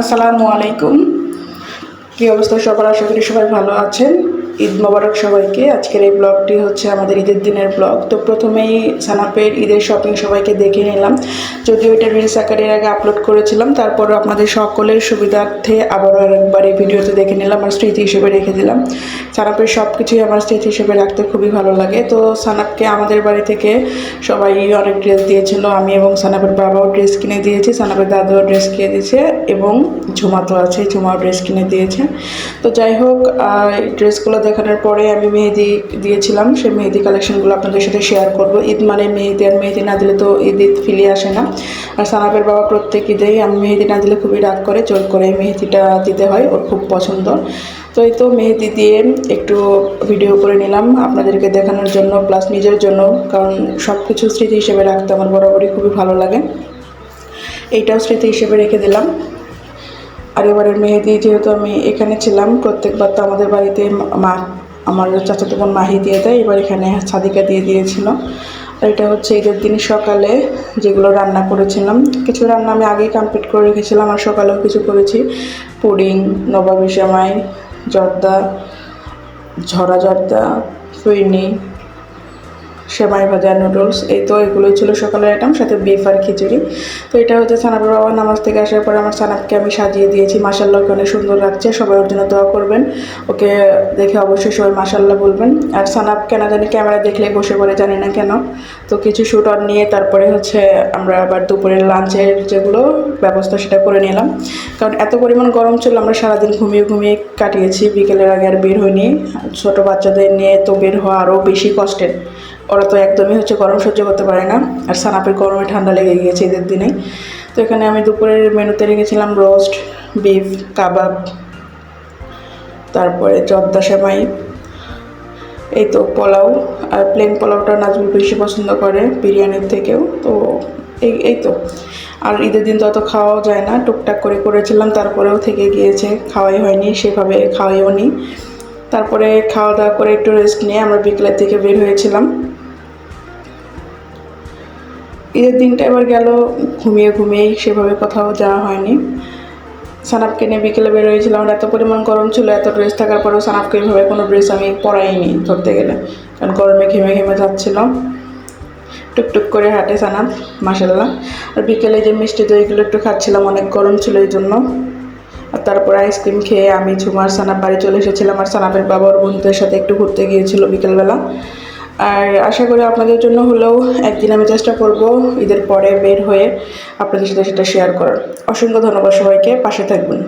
আসসালামু আলাইকুম। কী অবস্থা সবার? আশা করি সবাই ভালো আছেন। ঈদ মোবারক সবাইকে। আজকের এই ব্লগটি হচ্ছে আমাদের ঈদের দিনের ব্লগ। তো প্রথমেই সানাপের ঈদের শপিং সবাইকে দেখে নিলাম। যদিও এটা রিলস আকারের আগে আপলোড করেছিলাম, তারপরও আপনাদের সকলের সুবিধার্থে আবারও আরেকবার এই ভিডিওতে দেখে নিলাম আর স্মৃতি হিসেবে রেখে দিলাম। সানাপের সব কিছুই আমার স্মৃতি হিসেবে রাখতে খুবই ভালো লাগে। তো সানাপকে আমাদের বাড়ি থেকে সবাই অনেক ড্রেস দিয়েছিল। আমি এবং সানাপের বাবাও ড্রেস কিনে দিয়েছি, সানাপের দাদুও ড্রেস কিনে দিয়েছে। এবং তো আছে ঝুমাও ড্রেস কিনে দিয়েছে। তো যাই হোক ড্রেসগুলো দেখানোর পরে আমি মেহেদি দিয়েছিলাম সেই মেহেদি কালেকশনগুলো আপনাদের সাথে শেয়ার করব। ঈদ মানে মেহেদি, আর মেহেদি না দিলে তো ঈদ ঈদ ফিলিয়ে আসে না। আর সানাপের বাবা প্রত্যেক ঈদেই আমি মেহেদি না দিলে খুবই রাগ করে, জোর করে মেহেদিটা দিতে হয়, ওর খুব পছন্দ। তো এই তো মেহেদি দিয়ে একটু ভিডিও করে নিলাম আপনাদেরকে দেখানোর জন্য প্লাস নিজের জন্য, কারণ সব কিছু স্মৃতি হিসেবে রাখতে আমার বরাবরই খুবই ভালো লাগে। এইটাও স্মৃতি হিসেবে রেখে দিলাম। আর এবারের মেহেদি যেহেতু আমি এখানে ছিলাম, প্রত্যেকবার তো আমাদের বাড়িতে মা আমার চাচাতো বোন মাহি দিয়ে দেয়, এবার এখানে সাদিকা দিয়ে দিয়েছিল। আর এটা হচ্ছে ঈদের দিন সকালে যেগুলো রান্না করেছিলাম। কিছু রান্না আমি আগেই কমপ্লিট করে রেখেছিলাম, আর সকালেও কিছু করেছি। পুডিং, নবাবি জামাই, জর্দা, ঝরা জর্দা ফিরনি সেমাই ভাজা নুডলস, এই তো এগুলোই ছিল সকালের আইটেম সাথে বিফ আর খিচুড়ি। তো এটা হচ্ছে সানাবের বাবা নামাজ থেকে আসার পরে আমার সানাবকে আমি সাজিয়ে দিয়েছি। মাসাল্লাহকে অনেক সুন্দর লাগছে। সবাই ওর জন্য দোয়া করবেন। ওকে দেখে অবশ্যই সবাই মাসাল্লাহ বলবেন। আর সানাব কেন জানি ক্যামেরা দেখলে বসে পড়ে, জানি না কেন। তো কিছু শ্যুট অন নিয়ে তারপরে হচ্ছে আমরা আবার দুপুরের লাঞ্চের যেগুলো ব্যবস্থা সেটা করে নিলাম। কারণ এত পরিমাণ গরম ছিল, আমরা সারাদিন ঘুমিয়ে ঘুমিয়ে কাটিয়েছি। বিকেলের আগে আর বের হইনি। ছোটো বাচ্চাদের নিয়ে তো বের হওয়া আরও বেশি কষ্টের। ওরা তো একদমই হচ্ছে গরম সহ্য করতে পারে না। আর সানাপের গরমে ঠান্ডা লেগে গিয়েছে ঈদের দিনে। তো এখানে আমি দুপুরের মেনুতে রেখেছিলাম রোস্ট, বিফ, কাবাব, তারপরে জর্দা সেমাই, এই তো পোলাও। আর প্লেন পোলাওটা নাজবুল বেশি পছন্দ করে বিরিয়ানির থেকেও। তো এই এই তো। আর ঈদের দিন তো অত খাওয়াও যায় না। টুকটাক করে করেছিলাম, তারপরেও থেকে গিয়েছে। খাওয়াই হয়নি, সেভাবে খাওয়াইও নি। তারপরে খাওয়া দাওয়া করে একটু রেস্ট নিয়ে আমরা বিকেলের দিকে বের হয়েছিলাম। ঈদের দিনটা এবার গেল, ঘুমিয়ে ঘুমিয়েই সেভাবে কোথাও যাওয়া হয়নি। সানাপকে নিয়ে বিকেলে বের হয়েছিলাম এত পরিমাণ গরম ছিল, এত ড্রেস থাকার পরেও সানাপকে এইভাবে কোনো ড্রেস আমি পরাইনি ধরতে গেলে, কারণ গরমে ঘেমে ঘেমে যাচ্ছিল। টুকটুক করে হাঁটে সানাপ মাসাল্লাহ আর বিকেলে যে মিষ্টি দইগুলো একটু খাচ্ছিলাম, অনেক গরম ছিল এই জন্য। তারপর আইসক্রিম খেয়ে আমি ঝুমার সানাপ বাড়ি চলে এসেছিলাম আর সানাপের বাবার বন্ধুদের সাথে একটু ঘুরতে গিয়েছিল বিকেলবেলা। আর আশা করি আপনাদের জন্য হলেও একদিন আমি চেষ্টা করব ঈদের পরে বের হয়ে আপনাদের সাথে সেটা শেয়ার করার। অসংখ্য ধন্যবাদ সবাইকে, পাশে থাকবেন।